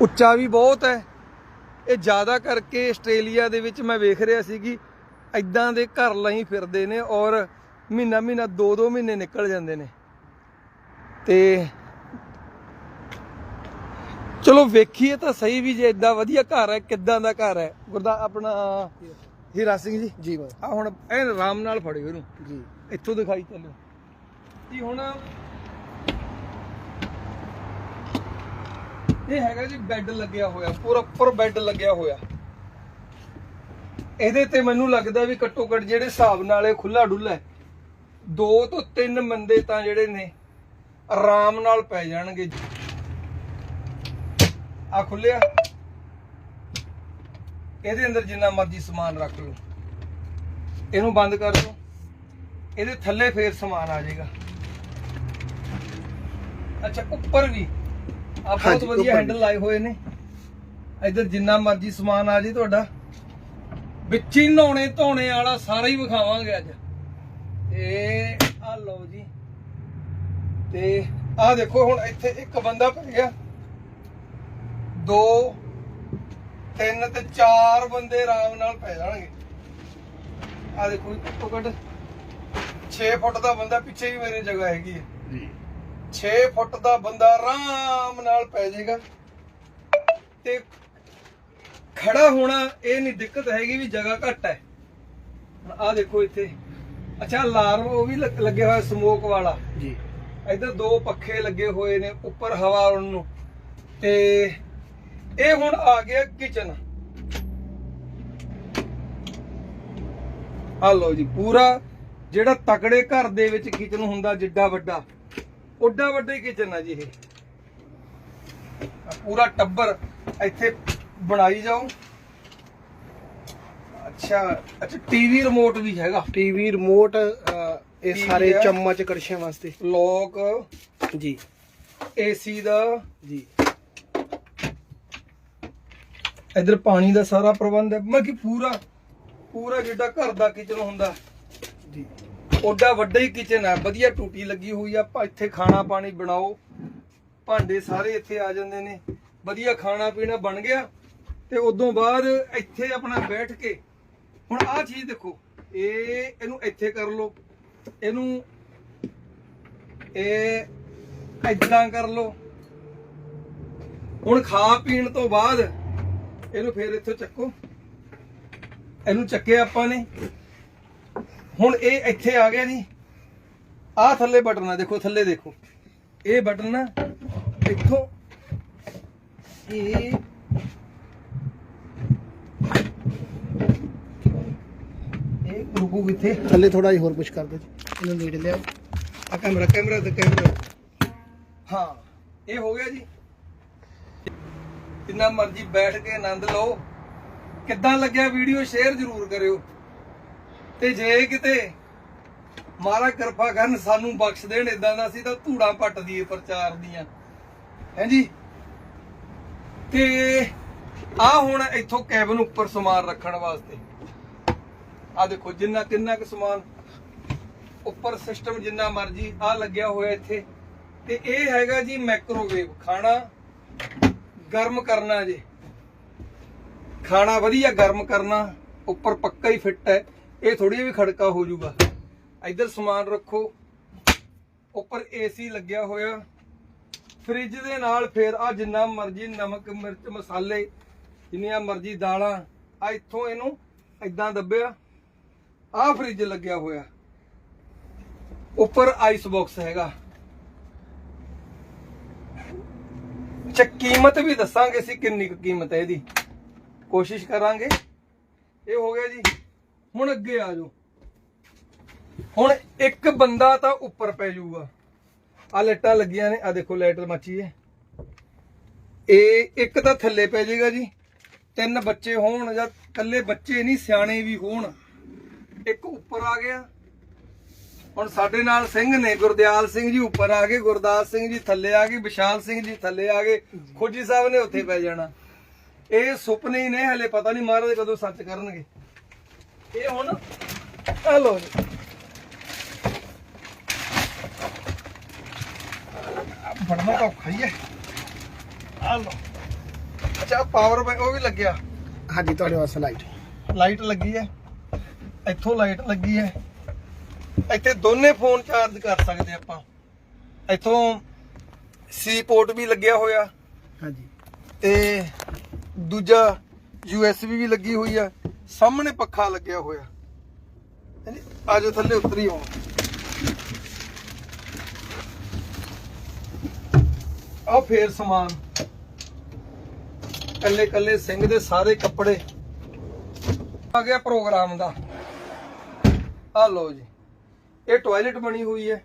ਉੱਚਾ ਵੀ ਬਹੁਤ ਹੈ। ਇਹ ਜ਼ਿਆਦਾ ਕਰਕੇ ਆਸਟ੍ਰੇਲੀਆ ਦੇ ਵਿੱਚ ਮੈਂ ਵੇਖ ਰਿਹਾ ਸੀ ਕਿ ਇਦਾਂ ਦੇ ਘਰ ਲਈ ਫਿਰਦੇ ਨੇ ਔਰ ਮਹੀਨਾ ਮਹੀਨਾ ਦੋ ਦੋ ਮਹੀਨੇ ਨਿਕਲ ਜਾਂਦੇ ਨੇ। ਤੇ ਚਲੋ ਵੇਖੀਏ ਤਾਂ ਸਹੀ ਵੀ ਜੇ ਇਦਾਂ ਵਧੀਆ ਘਰ ਹੈ ਕਿੱਦਾਂ ਦਾ ਘਰ ਹੈ। ਗੁਰਦਾ ਆਪਣਾ ਹੀਰਾ ਸਿੰਘ ਜੀ। ਜੀ ਆ ਹੁਣ ਐਨ ਆਰਾਮ ਨਾਲ ਫੜਿਓ ਇਹਨੂੰ। ਜੀ। ਇੱਥੋਂ ਦਿਖਾਈ ਚੱਲਿਓ। ਜੀ ਹੁਣ ਇਹ ਹੈਗਾ ਜੀ ਬੈੱਡ ਲੱਗਿਆ ਹੋਇਆ, ਪੂਰਾ ਬੈੱਡ ਲੱਗਿਆ ਹੋਇਆ। ਇਹਦੇ ਤੇ ਮੈਨੂੰ ਲੱਗਦਾ ਵੀ ਘੱਟੋ ਘੱਟ ਜਿਹੜੇ ਹਿਸਾਬ ਨਾਲ ਇਹ ਖੁੱਲਾ ਡੁੱਲਾ ਹੈ, ਦੋ ਤੋਂ ਤਿੰਨ ਮੰਦੇ ਤਾਂ ਜਿਹੜੇ ਨੇ, ਆਰਾਮ ਨਾਲ ਪੈ ਜਾਣਗੇ ਆ ਖੁੱਲਿਆ ਇਹਦੇ ਅੰਦਰ ਜਿੰਨਾ ਮਰਜ਼ੀ ਸਮਾਨ ਰੱਖ ਲਓ। ਇਹਨੂੰ ਬੰਦ ਕਰ ਦਿਓ। ਇਹਦੇ ਥੱਲੇ ਫੇਰ ਸਮਾਨ ਆ ਜਾਏਗਾ। ਅੱਛਾ, ਉੱਪਰ ਵੀ। ਆ ਬਹੁਤ ਹਾਂਜੀ, ਵਧੀਆ ਉੱਪਰ ਹੈਂਡਲ ਲਾਏ ਹੋਏ ਨੇ। ਇੱਧਰ ਜਿੰਨਾ ਮਰਜ਼ੀ ਸਮਾਨ ਆ ਜੇ ਤੁਹਾਡਾ। ਵਿੱਚ ਹੀ ਨਹਾਉਣੇ ਧੋਣੇ ਵਾਲਾ ਸਾਰਾ ਹੀ ਵਿਖਾਵਾਂਗੇ ਅੱਜ। ਤੇ ਆ ਲਓ ਜੀ। ਤੇ ਆ ਦੇਖੋ ਹੁਣ ਇੱਥੇ ਇੱਕ ਬੰਦਾ ਪੈ ਗਿਆ। ਦੋ ਤਿੰਨ ਤੇ ਚਾਰ ਬੰਦੇ ਆਰਾਮ ਨਾਲ ਪੈ ਜਾਣਗੇ। ਆ ਦੇਖੋ ਘੱਟੋ ਘੱਟ 6 ਫੁੱਟ ਦਾ ਬੰਦਾ ਪਿੱਛੇ ਵੀ ਮੇਰੇ ਜਗ੍ਹਾ ਹੈਗੀ ਹੈ। ਜੀ। 6 ਫੁੱਟ ਦਾ ਬੰਦਾ ਆਰਾਮ ਨਾਲ ਪੈ ਜਾਏਗਾ। ਤੇ ਖੜਾ ਹੋਣਾ ਇਹ ਨਹੀਂ ਦਿੱਕਤ ਹੈਗੀ ਵੀ ਜਗ੍ਹਾ ਘੱਟ ਹੈ। ਹੁਣ ਆ ਦੇਖੋ ਇੱਥੇ। ਅੱਛਾ ਅਲਾਰਮ ਉਹ ਵੀ ਲੱਗ- ਲੱਗਿਆ ਹੋਇਆ ਸਮੋਕ ਵਾਲਾ। ਜੀ। ਇੱਧਰ ਦੋ ਪੱਖੇ ਲੱਗੇ ਹੋਏ ਨੇ ਉੱਪਰ ਹਵਾ ਆਉਣ ਨੂੰ। ਤੇ ਇਹ ਹੁਣ ਆ ਗਿਆ ਕਿਚਨ ਆ ਲਓ ਜੀ ਪੂਰਾ ਜਿਹੜਾ ਤਕੜੇ ਘਰ ਦੇ ਵਿੱਚ ਕਿਚਨ ਹੁੰਦਾ ਜਿੱਡਾ ਵੱਡਾ। ਓਡਾ ਵੱਡਾ ਹੀ ਕਿਚਨ ਆ ਜੀ ਇਹ। ਪੂਰਾ ਟੱਬਰ ਇੱਥੇ ਬਣਾਈ ਜਾਓ। ਅੱਛਾ ਅੱਛਾ ਟੀਵੀ ਰਿਮੋਟ ਵੀ ਹੈਗਾ। ਟੀਵੀ ਰਿਮੋਟ ਇਹ ਸਾਰੇ। ਚਮਚ ਕੜਛੀਆਂ ਵਾਸਤੇ। ਲੋਕ ਜੀ। ਏਸੀ ਦਾ। ਜੀ। ਇਧਰ ਪਾਣੀ ਦਾ ਸਾਰਾ ਪ੍ਰਬੰਧ ਹੈ। ਮੈਂ ਕਿ ਪੂਰਾ ਪੂਰਾ ਜਿੱਡਾ ਘਰ ਦਾ ਕਿਚਨ ਹੁੰਦਾ। ਜੀ। ਓਡਾ ਵੱਡਾ ਹੀ ਕਿਚਨ ਹੈ ਵਧੀਆ ਟੂਟੀ ਲੱਗੀ ਹੋਈ ਆ। ਇੱਥੇ ਖਾਣਾ ਪਾਣੀ ਬਣਾਓ। ਭਾਂਡੇ ਸਾਰੇ ਇੱਥੇ ਆ ਜਾਂਦੇ ਨੇ। ਵਧੀਆ ਖਾਣਾ ਪੀਣਾ ਬਣ ਗਿਆ। ਤੇ ਉਦੋਂ ਬਾਅਦ ਇੱਥੇ ਆਪਣਾ ਬੈਠ ਕੇ, ਹੁਣ ਆਹ ਚੀਜ਼ ਦੇਖੋ। ਇਹ, ਇਹਨੂੰ ਇੱਥੇ ਕਰ ਲਓ। ਇਹਨੂੰ ਇਹ ਇਦਾਂ ਕਰ ਲਓ। ਹੁਣ ਖਾ ਪੀਣ ਤੋਂ ਬਾਅਦ ਇਹਨੂੰ ਫੇਰ ਇੱਥੋਂ ਚੱਕੋ। ਇਹਨੂੰ ਚੱਕੇ ਆਪਾਂ ਨੇ। ਹੁਣ ਇਹ ਇੱਥੇ ਆ ਗਿਆ ਜੀ ਆਹ ਥੱਲੇ ਬਟਨ ਆ ਦੇਖੋ ਥੱਲੇ ਦੇਖੋ। ਇਹ ਬਟਨ ਨਾ ਇੱਥੋਂ ਇਹ ਇਹ ਰੁਕੂ ਕਿੱਥੇ? ਥੱਲੇ ਥੋੜਾ ਜਿਹਾ ਹੋਰ ਪੁਸ਼ ਕਰ ਜੀ। ਇਹਨੂੰ ਨੇੜੇ ਲਿਆਓ। ਆ ਕੈਮਰਾ ਕੈਮਰਾ ਤੇ ਕੈਮਰਾ। ਹਾਂ ਇਹ ਹੋ ਗਿਆ ਜੀ। ਜਿੰਨਾ ਮਰਜ਼ੀ ਬੈਠ ਕੇ ਆਨੰਦ ਲਓ। ਕਿੱਦਾਂ ਲੱਗਿਆ ਵੀਡੀਓ ਸ਼ੇਅਰ ਜ਼ਰੂਰ ਕਰਿਓ। ਤੇ ਜੇ ਕਿਤੇ ਮਾਰਾ ਕਿਰਪਾ ਕਰਨ ਸਾਨੂੰ ਬਖਸ਼ ਦੇਣ ਇਦਾਂ ਦਾ ਸੀ ਤਾਂ ਧੂੜਾ ਪੱਟ ਦੀਏ ਪ੍ਰਚਾਰ ਦੀਆਂ। ਹੈਂਜੀ ਤੇ ਆ ਹੁਣ ਇੱਥੋਂ ਕੈਬਨ ਉੱਪਰ ਸਮਾਨ ਰੱਖਣ ਵਾਸਤੇ। ਆ ਦੇਖੋ ਜਿੰਨਾ ਕਿੰਨਾ ਕੁ ਸਮਾਨ। ਉੱਪਰ ਸਿਸਟਮ ਜਿੰਨਾ ਮਰਜ਼ੀ ਆ ਲੱਗਿਆ ਹੋਇਆ ਇੱਥੇ। ਤੇ ਇਹ ਹੈਗਾ ਜੀ ਮਾਈਕ੍ਰੋਵੇਵ ਖਾਣਾ ਗਰਮ ਕਰਨਾ ਜੀ। ਖਾਣਾ ਵਧੀਆ ਗਰਮ ਕਰਨਾ, ਉੱਪਰ ਪੱਕਾ ਹੀ ਫਿੱਟ ਹੈ। ਇਹ ਥੋੜੀ ਵੀ ਖੜਕਾ ਹੋ ਜਾਊਗਾ। ਇੱਧਰ ਸਮਾਨ ਰੱਖੋ। ਉੱਪਰ ਏਸੀ ਲੱਗਿਆ ਹੋਇਆ। ਫ੍ਰਿਜ ਦੇ ਨਾਲ ਫੇਰ ਆ ਜਿੰਨਾ ਮਰਜ਼ੀ ਨਮਕ, ਮਿਰਚ, ਮਸਾਲੇ, ਜਿੰਨੀਆਂ ਮਰਜ਼ੀ ਦਾਲਾਂ, ਆ ਇੱਥੋਂ ਇਹਨੂੰ ਇਦਾਂ ਦੱਬਿਆ। ਆ ਫ੍ਰਿਜ ਲੱਗਿਆ ਹੋਇਆ। ਉੱਪਰ ਆਈਸ ਬਾਕਸ ਹੈਗਾ। ਅੱਛਾ, ਕੀਮਤ ਵੀ ਦੱਸਾਂਗੇ ਅਸੀਂ ਕਿੰਨੀ ਕੁ ਕੀਮਤ ਹੈ ਇਹਦੀ। ਕੋਸ਼ਿਸ਼ ਕਰਾਂਗੇ। ਇਹ ਹੋ ਗਿਆ ਜੀ। ਹੁਣ ਅੱਗੇ ਆ ਜਾਓ। ਹੁਣ ਇੱਕ ਬੰਦਾ ਤਾਂ ਉੱਪਰ ਪੈ ਜਾਊਗਾ। ਆ ਲਾਈਟਾਂ ਲੱਗੀਆਂ ਨੇ ਆ ਦੇਖੋ ਲਾਈਟ ਮੱਚੀ ਹੈ। ਇਹ ਇੱਕ ਤਾਂ ਥੱਲੇ ਪੈ ਜਾਏਗਾ ਜੀ। ਤਿੰਨ ਬੱਚੇ ਹੋਣ ਜਾਂ ਇਕੱਲੇ ਬੱਚੇ ਨਹੀਂ, ਸਿਆਣੇ ਵੀ ਹੋਣ। ਇੱਕ ਉੱਪਰ ਆ ਗਿਆ। ਹੁਣ ਸਾਡੇ ਨਾਲ ਸਿੰਘ ਨੇ, ਗੁਰਦਿਆਲ ਸਿੰਘ ਜੀ ਉੱਪਰ ਆ ਗਏ, ਗੁਰਦਾਸ ਸਿੰਘ ਜੀ ਥੱਲੇ ਆ ਗਏ, ਵਿਸ਼ਾਲ ਸਿੰਘ ਜੀ ਥੱਲੇ ਆ ਗਏ। ਖੋਜੀ ਸਾਹਿਬ ਨੇ ਉੱਥੇ ਪੈ ਜਾਣਾ। ਇਹ ਸੁਪਨੇ ਹੀ ਨੇ, ਹਲੇ ਪਤਾ ਨਹੀਂ ਮਹਾਰਾਜ ਕਦੋਂ ਸੱਚ ਕਰਨਗੇ। ਇਹ ਹੁਣ ਆ ਲੋ ਜੀ। ਆ ਫੜਨਾ ਤਾਂ ਔਖਾ ਹੀ ਹੈ। ਆ ਲੋ ਅੱਛਾ ਪਾਵਰ ਬੈਂਕ ਉਹ ਵੀ ਲੱਗਿਆ। ਹਾਂਜੀ ਤੁਹਾਡੇ ਵਾਸਤੇ ਲਾਈਟ ਲਾਈਟ ਲੱਗੀ ਹੈ। ਇੱਥੋਂ ਲਾਈਟ ਲੱਗੀ ਹੈ। ਇੱਥੇ ਦੋਨੇ ਫੋਨ ਚਾਰਜ ਕਰ ਸਕਦੇ ਆਪਾਂ। ਇੱਥੋਂ ਸੀ ਪੋਰਟ ਵੀ ਲੱਗਿਆ ਹੋਇਆ। ਹਾਂਜੀ। ਤੇ ਦੂਜਾ USB ਵੀ ਲੱਗੀ ਹੋਈ ਆ। ਸਾਹਮਣੇ ਪੱਖਾ ਲੱਗਿਆ ਹੋਇਆ। ਹਾਂਜੀ ਆਜੋ ਥੱਲੇ ਉਤਰੀ ਆਉਂ ਆ ਫੇਰ ਸਮਾਨ। ਕੱਲੇ ਕੱਲੇ ਸਿੰਘ ਦੇ ਸਾਰੇ ਕੱਪੜੇ। ਆ ਗਿਆ ਪ੍ਰੋਗਰਾਮ ਦਾ। ਆ ਲੋ ਜੀ। ਇਹ ਟਾਇਲਟ ਬਣੀ ਹੋਈ ਹੈ।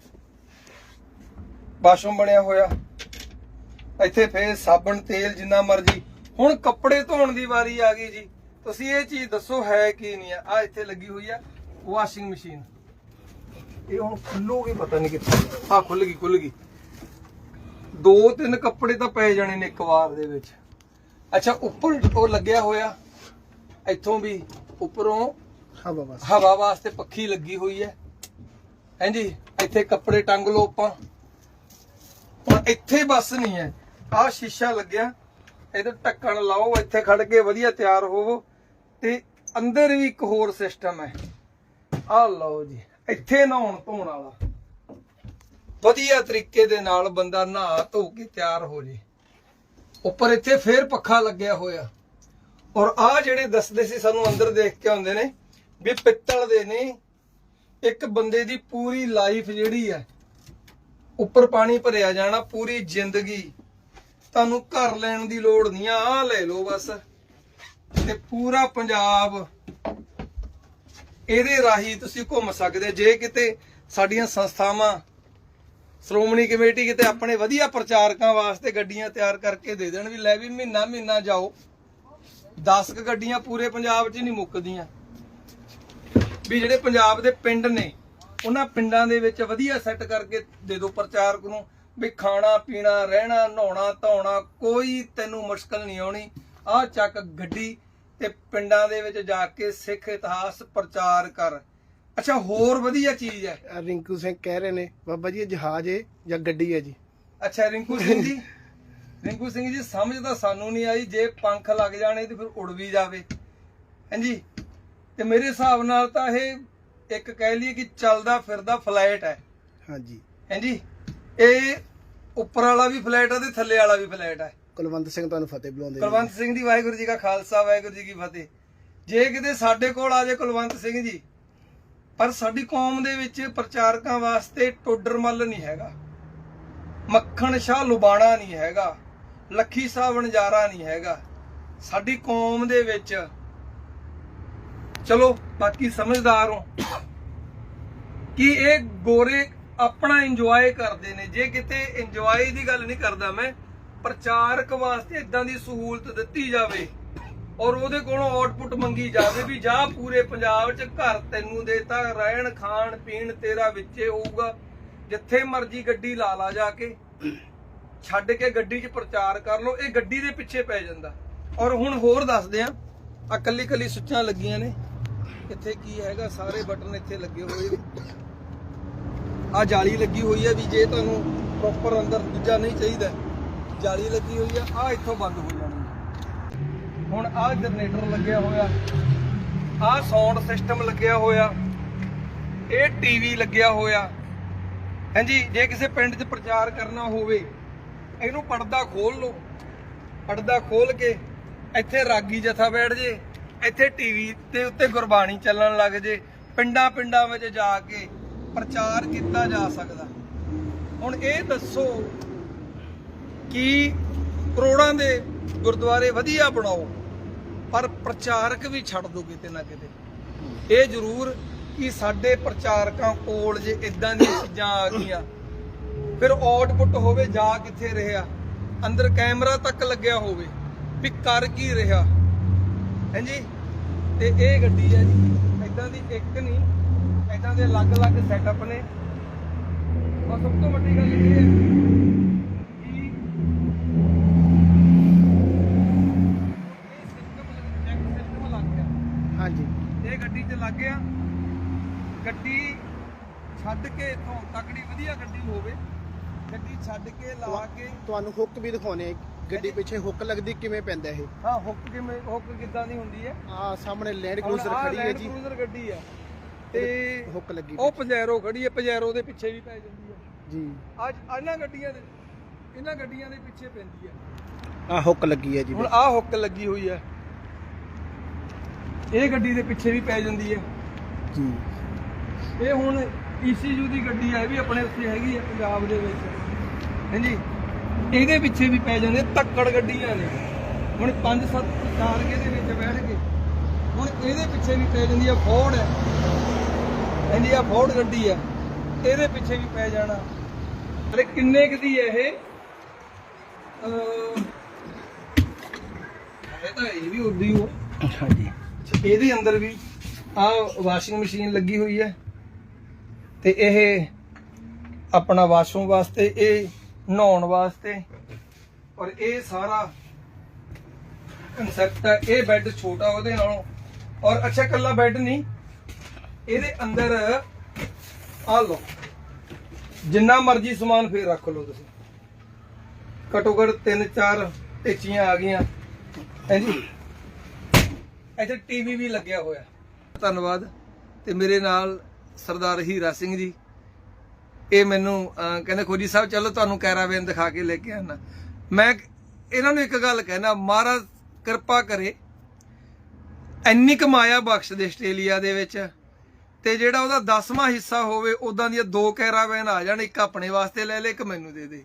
ਬਾਥਰੂਮ ਬਣਿਆ ਹੋਇਆ। ਇੱਥੇ ਫੇਰ ਸਾਬਣ, ਤੇਲ ਜਿੰਨਾ ਮਰਜ਼ੀ। ਹੁਣ ਕੱਪੜੇ ਧੋਣ ਦੀ ਵਾਰੀ ਆ ਗਈ ਜੀ। ਤੁਸੀਂ ਇਹ ਚੀਜ਼ ਦੱਸੋ ਹੈ ਕੀ ਨਹੀਂ ਆ? ਆ ਇੱਥੇ ਲੱਗੀ ਹੋਈ ਆ ਵਾਸ਼ਿੰਗ ਮਸ਼ੀਨ ਇਹ ਹੁਣ ਖੁੱਲੂਗੀ ਪਤਾ ਨਹੀਂ ਕਿੱਥੇ। ਆ ਖੁੱਲ ਗਈ ਖੁੱਲ ਗਈ ਦੋ ਤਿੰਨ ਕੱਪੜੇ ਤਾਂ ਪੈ ਜਾਣੇ ਨੇ ਇੱਕ ਵਾਰ ਦੇ ਵਿੱਚ। ਅੱਛਾ ਉੱਪਰ ਉਹ ਲੱਗਿਆ ਹੋਇਆ। ਇੱਥੋਂ ਵੀ ਉੱਪਰੋਂ ਹਵਾ ਬਸ ਹਵਾ ਵਾਸਤੇ ਪੱਖੀ ਲੱਗੀ ਹੋਈ ਹੈ। ਹਾਂਜੀ ਇੱਥੇ ਕੱਪੜੇ ਟੰਗ ਲਓ ਆਪਾਂ। ਹੁਣ ਇੱਥੇ ਬਸ ਨਹੀਂ ਹੈ। ਆਹ ਸ਼ੀਸ਼ਾ ਲੱਗਿਆ। ਇਹਦੇ ਢੱਕਣ ਲਾਓ ਇੱਥੇ ਖੜ ਕੇ ਵਧੀਆ ਤਿਆਰ ਹੋਵੋ। ਤੇ ਅੰਦਰ ਵੀ ਇੱਕ ਹੋਰ ਸਿਸਟਮ ਹੈ। ਆਹ ਲਓ ਜੀ, ਇੱਥੇ ਨਹਾਉਣ ਧੋਣ ਵਾਲਾ। ਵਧੀਆ ਤਰੀਕੇ ਦੇ ਨਾਲ ਬੰਦਾ ਨਹਾ ਧੋ ਕੇ ਤਿਆਰ ਹੋ ਜੇ। ਉੱਪਰ ਇੱਥੇ ਫੇਰ ਪੱਖਾ ਲੱਗਿਆ ਹੋਇਆ। ਔਰ ਆ ਜਿਹੜੇ ਦੱਸਦੇ ਸੀ ਸਾਨੂੰ ਅੰਦਰ ਦੇਖ ਕੇ ਆਉਂਦੇ ਨੇ, ਵੀ ਪਿੱਤਲ ਦੇ ਨੇ। ਇੱਕ ਬੰਦੇ ਦੀ ਪੂਰੀ ਲਾਈਫ ਜਿਹੜੀ ਹੈ, ਉੱਪਰ ਪਾਣੀ ਭਰਿਆ ਜਾਣਾ, ਪੂਰੀ ਜ਼ਿੰਦਗੀ। ਤੁਹਾਨੂੰ ਘਰ ਲੈਣ ਦੀ ਲੋੜ ਨਹੀਂ ਆ ਆਹ ਲੈ ਲਓ ਬਸ। ਤੇ ਪੂਰਾ ਪੰਜਾਬ ਇਹਦੇ ਰਾਹੀਂ ਤੁਸੀਂ ਘੁੰਮ ਸਕਦੇ। ਜੇ ਕਿਤੇ ਸਾਡੀਆਂ ਸੰਸਥਾਵਾਂ, ਸ਼੍ਰੋਮਣੀ ਕਮੇਟੀ ਕਿਤੇ ਆਪਣੇ ਵਧੀਆ ਪ੍ਰਚਾਰਕਾਂ ਵਾਸਤੇ ਗੱਡੀਆਂ ਤਿਆਰ ਕਰਕੇ ਦੇ ਦੇਣ ਵੀ ਲੈ ਵੀ ਮਹੀਨਾ ਮਹੀਨਾ ਜਾਓ। 10 ਕ ਗੱਡੀਆਂ ਪੂਰੇ ਪੰਜਾਬ 'ਚ ਨਹੀਂ ਮੁੱਕਦੀਆਂ। ਵੀ ਜਿਹੜੇ ਪੰਜਾਬ ਦੇ ਪਿੰਡ ਨੇ, ਉਹਨਾਂ ਪਿੰਡਾਂ ਦੇ ਵਿੱਚ ਵਧੀਆ ਸੈੱਟ ਕਰਕੇ ਦੇ ਦਿਓ ਪ੍ਰਚਾਰਕ ਨੂੰ। ਵੀ ਖਾਣਾ ਪੀਣਾ ਰਹਿਣਾ ਨਹਾਉਣਾ ਧੋਣਾ ਕੋਈ ਤੈਨੂੰ ਮੁਸ਼ਕਲ ਨਹੀਂ ਆਉਣੀ। ਆਹ ਚੱਕ ਗੱਡੀ ਤੇ ਪਿੰਡਾਂ ਦੇ ਵਿੱਚ ਜਾ ਕੇ ਸਿੱਖ ਇਤਿਹਾਸ ਪ੍ਰਚਾਰ ਕਰ। ਅੱਛਾ ਹੋਰ ਵਧੀਆ ਚੀਜ਼ ਹੈ। ਆਹ ਰਿੰਕੂ ਸਿੰਘ ਕਹਿ ਰਹੇ ਨੇ ਬਾਬਾ ਜੀ ਇਹ ਜਹਾਜ਼ ਹੈ ਜਾਂ ਗੱਡੀ ਹੈ ਜੀ? ਅੱਛਾ ਰਿੰਕੂ ਸਿੰਘ ਜੀ। ਰਿੰਕੂ ਸਿੰਘ ਜੀ ਸਮਝ ਤਾਂ ਸਾਨੂੰ ਨਹੀਂ ਆਈ ਜੇ ਪੰਖ ਲੱਗ ਜਾਣੇ ਤੇ ਫਿਰ ਉੜ ਵੀ ਜਾਵੇ। ਹਾਂਜੀ ਤੇ ਮੇਰੇ ਹਿਸਾਬ ਨਾਲ ਤਾਂ ਇਹ ਇੱਕ ਕਹਿ ਲਈਏ ਕਿ ਚੱਲਦਾ ਫਿਰਦਾ ਫਲਾਈਟ ਹੈ। ਹਾਂਜੀ। ਹਾਂਜੀ ਇਹ ਉੱਪਰ ਵਾਲਾ ਵੀ ਫਲਾਈਟ ਹੈ ਤੇ ਥੱਲੇ ਵਾਲਾ ਵੀ ਫਲਾਈਟ ਹੈ। ਕੁਲਵੰਤ ਸਿੰਘ ਤੁਹਾਨੂੰ ਫਤਿਹ ਬੁਲਾਉਂਦੇ ਨੇ। ਕੁਲਵੰਤ ਸਿੰਘ ਦੀ ਵਾਹਿਗੁਰੂ ਜੀ ਕਾ ਖਾਲਸਾ, ਵਾਹਿਗੁਰੂ ਜੀ ਕੀ ਫਤਿਹ। ਜੇ ਕਿਤੇ ਸਾਡੇ ਕੋਲ ਆ ਜਾਏ ਕੁਲਵੰਤ ਸਿੰਘ ਜੀ, ਪਰ ਸਾਡੀ ਕੌਮ ਦੇ ਵਿੱਚ ਪ੍ਰਚਾਰਕਾਂ ਵਾਸਤੇ ਟੋਡਰ ਮੱਲ ਨਹੀਂ ਹੈਗਾ। ਮੱਖਣ ਸ਼ਾਹ ਲੁਬਾਣਾ ਨਹੀਂ ਹੈਗਾ। ਲੱਖੀ ਸਾਹਿਬ ਨਜ਼ਾਰਾ ਨਹੀਂ ਹੈਗਾ। ਸਾਡੀ ਕੌਮ ਦੇ ਵਿੱਚ, ਚਲੋ, ਬਾਕੀ ਸਮਝਦਾਰ ਹੋ, ਕਿ ਇਹ ਗੋਰੇ ਆਪਣਾ ਇੰਜੋਏ ਕਰਦੇ ਨੇ। ਜੇ ਕਿਤੇ ਇੰਜੋਏ ਦੀ ਗੱਲ ਨਹੀਂ ਕਰਦਾ ਮੈਂ ਪ੍ਰਚਾਰਕ ਵਾਸਤੇ ਇਦਾਂ ਦੀ ਸਹੂਲਤ ਦਿੱਤੀ ਜਾਵੇ ਔਰ ਉਹਦੇ ਕੋਲੋਂ ਆਊਟਪੁੱਟ ਮੰਗੀ ਜਾਵੇ ਵੀ ਜਾ ਪੂਰੇ ਪੰਜਾਬ 'ਚ ਘਰ ਤੈਨੂੰ ਦੇਤਾ, ਰਹਿਣ, ਖਾਣ, ਪੀਣ ਤੇਰਾ ਵਿੱਚੇ ਹੋਊਗਾ। ਜਿੱਥੇ ਮਰਜ਼ੀ ਗੱਡੀ ਲਾ ਲਾ ਜਾ ਕੇ, ਛੱਡ ਕੇ ਗੱਡੀ 'ਚ ਪ੍ਰਚਾਰ ਕਰ ਲਓ, ਇਹ ਗੱਡੀ ਦੇ ਪਿੱਛੇ ਪੈ ਜਾਂਦਾ। ਔਰ ਹੁਣ ਹੋਰ ਦੱਸਦੇ ਆ ਆ ਕੱਲੀ ਕੱਲੀ ਸੁੱਚਾਂ ਲੱਗੀਆਂ ਨੇ। ਇੱਥੇ ਕੀ ਹੈਗਾ, ਸਾਰੇ ਬਟਨ ਇੱਥੇ ਲੱਗੇ ਹੋਏ ਨੇ। ਆ ਜਾਲੀ ਲੱਗੀ ਹੋਈ ਹੈ ਵੀ ਜੇ ਤੁਹਾਨੂੰ ਪ੍ਰੋਪਰ ਅੰਦਰ ਦੂਜਾ ਨਹੀਂ ਚਾਹੀਦਾ। ਜਾਲੀ ਲੱਗੀ ਹੋਈ ਆ ਆ ਇੱਥੋਂ ਬੰਦ ਹੋ ਜਾਣੀ। ਹੁਣ ਆ ਜਨਰੇਟਰ ਲੱਗਿਆ ਹੋਇਆ ਆ ਸਾਊਂਡ ਸਿਸਟਮ ਲੱਗਿਆ ਹੋਇਆ, ਇਹ ਟੀਵੀ ਲੱਗਿਆ ਹੋਇਆ। ਹਾਂਜੀ, ਜੇ ਕਿਸੇ ਪਿੰਡ 'ਚ ਪ੍ਰਚਾਰ ਕਰਨਾ ਹੋਵੇ, ਇਹਨੂੰ ਪਰਦਾ ਖੋਲ ਲਓ। ਪਰਦਾ ਖੋਲ ਕੇ ਇੱਥੇ ਰਾਗੀ ਜਥਾ ਬੈਠ ਜੇ, ਇੱਥੇ ਟੀਵੀ ਦੇ ਉੱਤੇ ਗੁਰਬਾਣੀ ਚੱਲਣ ਲੱਗ ਜੇ ਪਿੰਡਾਂ ਪਿੰਡਾਂ ਵਿੱਚ ਜਾ ਕੇ ਪ੍ਰਚਾਰ ਕੀਤਾ ਜਾ ਸਕਦਾ। ਹੁਣ ਇਹ ਦੱਸੋ ਕਿ ਕਰੋੜਾਂ ਦੇ ਗੁਰਦੁਆਰੇ ਵਧੀਆ ਬਣਾਓ, ਪਰ ਪ੍ਰਚਾਰਕ ਵੀ ਛੱਡ ਦੋ ਕਿਤੇ ਨਾ ਕਿਤੇ। ਇਹ ਜ਼ਰੂਰ ਕਿ ਸਾਡੇ ਪ੍ਰਚਾਰਕਾਂ ਕੋਲ ਜੇ ਇਦਾਂ ਦੀਆਂ ਚੀਜ਼ਾਂ ਆ ਗਈਆਂ, ਫਿਰ ਆਊਟਪੁੱਟ ਹੋਵੇ ਜਾ ਕਿੱਥੇ ਰਿਹਾ, ਅੰਦਰ ਕੈਮਰਾ ਤੱਕ ਲੱਗਿਆ ਹੋਵੇ, ਵੀ ਕਰ ਕੀ ਰਿਹਾ। ਹਾਂਜੀ ਤੇ ਇਹ ਗੱਡੀ ਹੈ ਜੀ ਇਦਾਂ ਦੀ ਇੱਕ ਨਹੀਂ ਇਦਾਂ ਦੇ ਅਲੱਗ-ਅਲੱਗ ਸੈਟਅਪ ਨੇ। ਔਰ ਸਭ ਤੋਂ ਵੱਡੀ ਗੱਲ ਇਹ ਹੈ ਕਿ ਇਹ ਸਿਸਟਮ ਚੈੱਕ ਸਿਸਟਮ ਲੱਗ ਗਿਆ ਹਾਂਜੀ ਇਹ ਗੱਡੀ 'ਚ ਲੱਗ ਗਿਆ ਗੱਡੀ ਛੱਡ ਕੇ ਇਥੋਂ ਤਕੜੀ ਵਧੀਆ ਗੱਡੀ ਹੋਵੇ। ਗੱਡੀ ਛੱਡ ਕੇ ਲਾ ਕੇ ਤੁਹਾਨੂੰ ਹੁੱਕ ਵੀ ਦਿਖਾਉਣੇ ਆ। ਗੱਡੀ ਪਿੱਛੇ ਹੁੱਕ ਲੱਗਦੀ ਕਿਵੇਂ ਪੈਂਦਾ ਇਹ? ਹਾਂ ਹੁੱਕ ਕਿਵੇਂ ਹੁੱਕ ਕਿੱਦਾਂ ਦੀ ਹੁੰਦੀ ਹੈ? ਆ ਸਾਹਮਣੇ ਲੈਂਡ ਕਰੂਜ਼ਰ ਖੜੀ ਹੈ ਜੀ। Cruiser ਗੱਡੀ ਆ। ਤੇ ਹੁੱਕ ਲੱਗੀ ਉਹ ਪਜੈਰੋ ਖੜੀ ਹੈ ਪਜੈਰੋ ਦੇ ਪਿੱਛੇ ਵੀ ਪੈ ਜਾਂਦੀ ਹੈ। ਜੀ। ਅੱਜ ਇਹਨਾਂ ਗੱਡੀਆਂ ਦੇ ਇਹਨਾਂ ਗੱਡੀਆਂ ਦੇ ਪਿੱਛੇ ਪੈਂਦੀ ਹੈ। ਆ ਹੁੱਕ ਲੱਗੀ ਹੈ ਜੀ ਹੁਣ ਆਹ ਹੁੱਕ ਲੱਗੀ ਹੋਈ ਹੈ। ਇਹ ਗੱਡੀ ਦੇ ਪਿੱਛੇ ਵੀ ਪੈ ਜਾਂਦੀ ਹੈ। ਜੀ। ਇਹ ਹੁਣ ECU ਦੀ ਗੱਡੀ ਹੈ ਇਹ ਵੀ ਆਪਣੇ ਉੱਤੇ ਹੈਗੀ ਹੈ ਪੰਜਾਬ ਦੇ ਵਿੱਚ। ਹਾਂਜੀ। ਇਹਦੇ ਪਿੱਛੇ ਵੀ ਪੈ ਜਾਂਦੇ ਤੱਕੜ ਗੱਡੀਆਂ ਨੇ। ਹੁਣ 5-7 ਟਾਰਗੇ ਦੇ ਵਿੱਚ ਬੈਠ ਕੇ ਹੁਣ ਇਹਦੇ ਪਿੱਛੇ ਵੀ ਪੈ ਜਾਂਦੀ ਹੈ ਫੋਰਡ ਹੈ। ਹਾਂਜੀ ਆ ਫੋਰਡ ਗੱਡੀ ਹੈ ਇਹਦੇ ਪਿੱਛੇ ਵੀ ਪੈ ਜਾਣਾ। ਅਰੇ ਕਿੰਨੇ ਕੁ ਦੀ ਹੈ ਇਹ? ਇਹ ਤਾਂ ਇਹ ਵੀ ਉਦੀ ਹੋ ਹਾਂਜੀ ਇਹਦੇ ਅੰਦਰ ਵੀ ਆ ਵਾਸ਼ਿੰਗ ਮਸ਼ੀਨ ਲੱਗੀ ਹੋਈ ਹੈ। ਤੇ ਇਹ ਆਪਣਾ ਵਾਸ਼ਰੂਮ ਵਾਸਤੇ, ਇਹ ਨਹਾਉਣ ਵਾਸਤੇ ਔਰ ਇਹ ਸਾਰਾ ਕਨਸੈਪਟ ਹੈ। ਇਹ ਬੈੱਡ ਛੋਟਾ ਉਹਦੇ ਨਾਲੋਂ ਔਰ ਅੱਛਾ ਕੱਲਾ ਬੈੱਡ ਨਹੀਂ, ਇਹਦੇ ਅੰਦਰ ਆ ਲਓ, ਜਿੰਨਾ ਮਰਜ਼ੀ ਸਮਾਨ ਫੇਰ ਰੱਖ ਲਓ ਤੁਸੀਂ। ਘੱਟੋ ਘੱਟ ਤਿੰਨ ਚਾਰ ਟੇਚੀਆਂ ਆ ਗਈਆਂ। ਹਾਂਜੀ ਇੱਥੇ ਟੀਵੀ ਵੀ ਲੱਗਿਆ ਹੋਇਆ। ਧੰਨਵਾਦ। ਤੇ ਮੇਰੇ ਨਾਲ ਸਰਦਾਰ ਹੀਰਾ ਸਿੰਘ ਜੀ। ਇਹ ਮੈਨੂੰ ਕਹਿੰਦੇ ਖੋਜੀ ਸਾਹਿਬ, ਚਲੋ ਤੁਹਾਨੂੰ ਕੈਰਾਵੇਨ ਦਿਖਾ ਕੇ ਲੈ ਕੇ ਆਣਾ ਮੈਂ ਇਹਨਾਂ ਨੂੰ ਇੱਕ ਗੱਲ ਕਹਿਣਾ, ਮਹਾਰਾਜ ਕਿਰਪਾ ਕਰੇ। ਇੰਨੀ ਕਮਾਇਆ ਬਖਸ਼ ਦੇ ਆਸਟ੍ਰੇਲੀਆ ਦੇ ਵਿੱਚ। ਤੇ ਜਿਹੜਾ ਉਹਦਾ 10ਵਾਂ ਹਿੱਸਾ ਹੋਵੇ ਉਦਾਂ ਦੀਆਂ ਦੋ ਕੈਰਾਵੈਨ ਆ ਜਾਣ, ਇੱਕ ਆਪਣੇ ਵਾਸਤੇ ਲੈ ਲੈ, ਇੱਕ ਮੈਨੂੰ ਦੇ ਦੇ।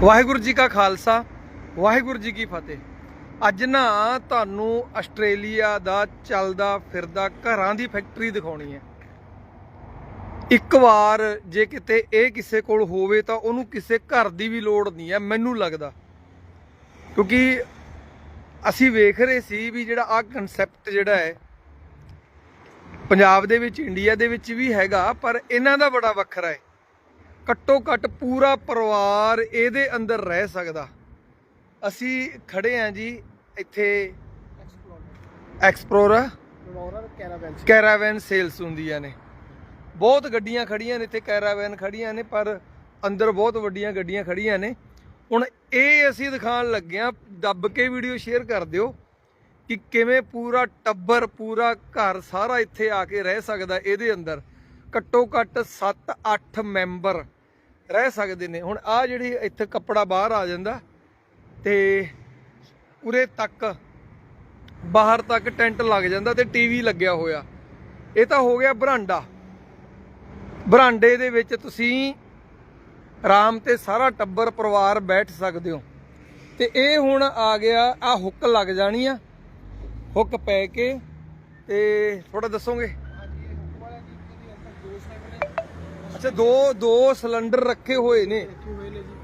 ਵਾਹਿਗੁਰੂ ਜੀ ਕਾ ਖਾਲਸਾ। ਵਾਹਿਗੁਰੂ ਜੀ ਕੀ ਫਤਿਹ। ਅੱਜ ਨਾ ਤੁਹਾਨੂੰ ਆਸਟ੍ਰੇਲੀਆ ਦਾ ਚੱਲਦਾ ਫਿਰਦਾ ਘਰਾਂ ਦੀ ਫੈਕਟਰੀ ਦਿਖਾਉਣੀ ਹੈ। ਇੱਕ ਵਾਰ ਜੇ ਕਿਤੇ ਇਹ ਕਿਸੇ ਕੋਲ ਹੋਵੇ ਤਾਂ ਉਹਨੂੰ ਕਿਸੇ ਘਰ ਦੀ ਵੀ ਲੋੜ ਨਹੀਂ ਹੈ, ਮੈਨੂੰ ਲੱਗਦਾ। ਕਿਉਂਕਿ ਅਸੀਂ ਵੇਖ ਰਹੇ ਸੀ ਵੀ ਜਿਹੜਾ ਆ ਕਨਸੈਪਟ ਜਿਹੜਾ ਹੈ, ਪੰਜਾਬ ਦੇ ਵਿੱਚ, ਇੰਡੀਆ ਦੇ ਵਿੱਚ ਵੀ ਹੈਗਾ, ਪਰ ਇਹਨਾਂ ਦਾ ਬੜਾ ਵੱਖਰਾ ਹੈ। ਘੱਟੋ ਘੱਟ ਪੂਰਾ ਪਰਿਵਾਰ ਇਹਦੇ ਅੰਦਰ ਰਹਿ ਸਕਦਾ। ਅਸੀਂ ਖੜੇ ਆਂ ਜੀ ਇੱਥੇ ਐਕਸਪਲੋਰਰ ਕੈਰਾਵੈਨ ਕੈਰਾਵੈਨ ਸੇਲਸ ਹੁੰਦੀਆਂ ਨੇ। ਬਹੁਤ ਗੱਡੀਆਂ ਖੜੀਆਂ ਨੇ ਇੱਥੇ ਕੈਰਾਵੈਨ ਖੜੀਆਂ ਨੇ ਪਰ ਅੰਦਰ ਬਹੁਤ ਵੱਡੀਆਂ ਗੱਡੀਆਂ ਖੜੀਆਂ ਨੇ। ਹੁਣ ਇਹ ਅਸੀਂ ਦਿਖਾਉਣ ਲੱਗੇ ਆਂ ਦੱਬ ਕੇ ਵੀਡੀਓ ਸ਼ੇਅਰ ਕਰ ਦਿਓ ਕਿ ਕਿਵੇਂ ਪੂਰਾ ਟੱਬਰ ਪੂਰਾ ਘਰ ਸਾਰਾ ਇੱਥੇ ਆ ਕੇ ਰਹਿ ਸਕਦਾ ਇਹਦੇ ਅੰਦਰ। ਘੱਟੋ ਘੱਟ 7-8 ਮੈਂਬਰ ਰਹਿ ਸਕਦੇ ਨੇ। ਹੁਣ ਆ ਜਿਹੜੀ ਇੱਥੇ ਕੱਪੜਾ ਬਾਹਰ ਆ ਜਾਂਦਾ ਤੇ ਉਰੇ ਤੱਕ ਬਾਹਰ ਤੱਕ ਟੈਂਟ ਲੱਗ ਜਾਂਦਾ ਤੇ ਟੀਵੀ ਲੱਗਿਆ ਹੋਇਆ। ਇਹ ਤਾਂ ਹੋ ਗਿਆ ਬਰਾਂਡਾ। ਬਰਾਂਡੇ ਦੇ ਵਿੱਚ ਤੁਸੀਂ ਆਰਾਮ ਤੇ ਸਾਰਾ ਟੱਬਰ ਪਰਿਵਾਰ ਬੈਠ ਸਕਦੇ ਹੋ। ਤੇ ਇਹ ਹੁਣ ਆ ਗਿਆ ਆ ਹੁੱਕ ਲੱਗ ਜਾਣੀ ਆ। ਹੁੱਕ ਪੈ ਕੇ ਤੇ ਥੋੜਾ ਦੱਸੋਗੇ? ਦੋ ਅੱਛਾ, ਦੋ ਦੋ ਸਿਲੰਡਰ ਰੱਖੇ ਹੋਏ ਨੇ।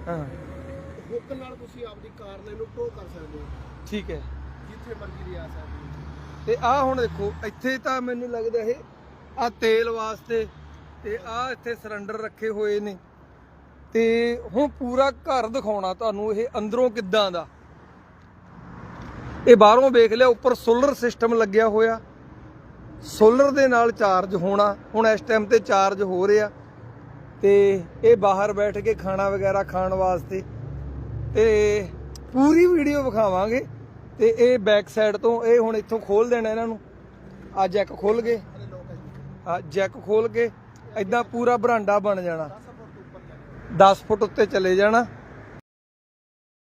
ਹਾਂ। ਹੁੱਕ ਨਾਲ ਤੁਸੀਂ ਆਪਦੀ ਕਾਰ ਨੂੰ ਇਹਨੂੰ ਟੋ ਕਰ ਸਕਦੇ ਹੋ। ਠੀਕ ਹੈ। ਜਿੱਥੇ ਮਰਜ਼ੀ ਲਿਆ ਸਕਦੇ ਹੋ। ਤੇ ਆ ਹੁਣ ਦੇਖੋ ਇੱਥੇ ਤਾਂ ਮੈਨੂੰ ਲੱਗਦਾ ਇਹ ਆ ਤੇਲ ਵਾਸਤੇ ਤੇ ਆ ਇੱਥੇ ਸਿਲੰਡਰ ਰੱਖੇ ਹੋਏ ਨੇ। ਤੇ ਹੁਣ ਪੂਰਾ ਘਰ ਦਿਖਾਉਣਾ ਤੁਹਾਨੂੰ ਇਹ ਅੰਦਰੋਂ ਕਿੱਦਾਂ ਦਾ। ਇਹ ਬਾਹਰੋਂ ਵੇਖ ਲਿਆ ਉੱਪਰ ਸੋਲਰ ਸਿਸਟਮ ਲੱਗਿਆ ਹੋਇਆ। ਸੋਲਰ ਦੇ ਨਾਲ ਚਾਰਜ ਹੋਣਾ ਹੁਣ ਇਸ ਟਾਈਮ ਤੇ ਚਾਰਜ ਹੋ ਰਿਹਾ। ਤੇ ਇਹ ਬਾਹਰ ਬੈਠ ਕੇ ਖਾਣਾ ਵਗੈਰਾ ਖਾਣ ਵਾਸਤੇ ਤੇ ਪੂਰੀ ਵੀਡੀਓ ਵਿਖਾਵਾਂਗੇ ਤੇ ਇਹ ਬੈਕ ਸਾਈਡ ਤੋਂ ਇਹ ਹੁਣ ਇੱਥੋਂ ਖੋਲ ਦੇਣਾ ਇਹਨਾਂ ਨੂੰ। ਆ ਜੈਕ ਖੋਲ ਗਏ। ਹਲੇ ਲੋਕ ਆ ਜੈਕ ਖੋਲ ਕੇ ਐਦਾਂ ਪੂਰਾ ਬਰਾਂਡਾ ਬਣ ਜਾਣਾ। 10 ਜਾਣਾ 10 ਫੁੱਟ ਉੱਤੇ ਚਲੇ ਜਾਣਾ।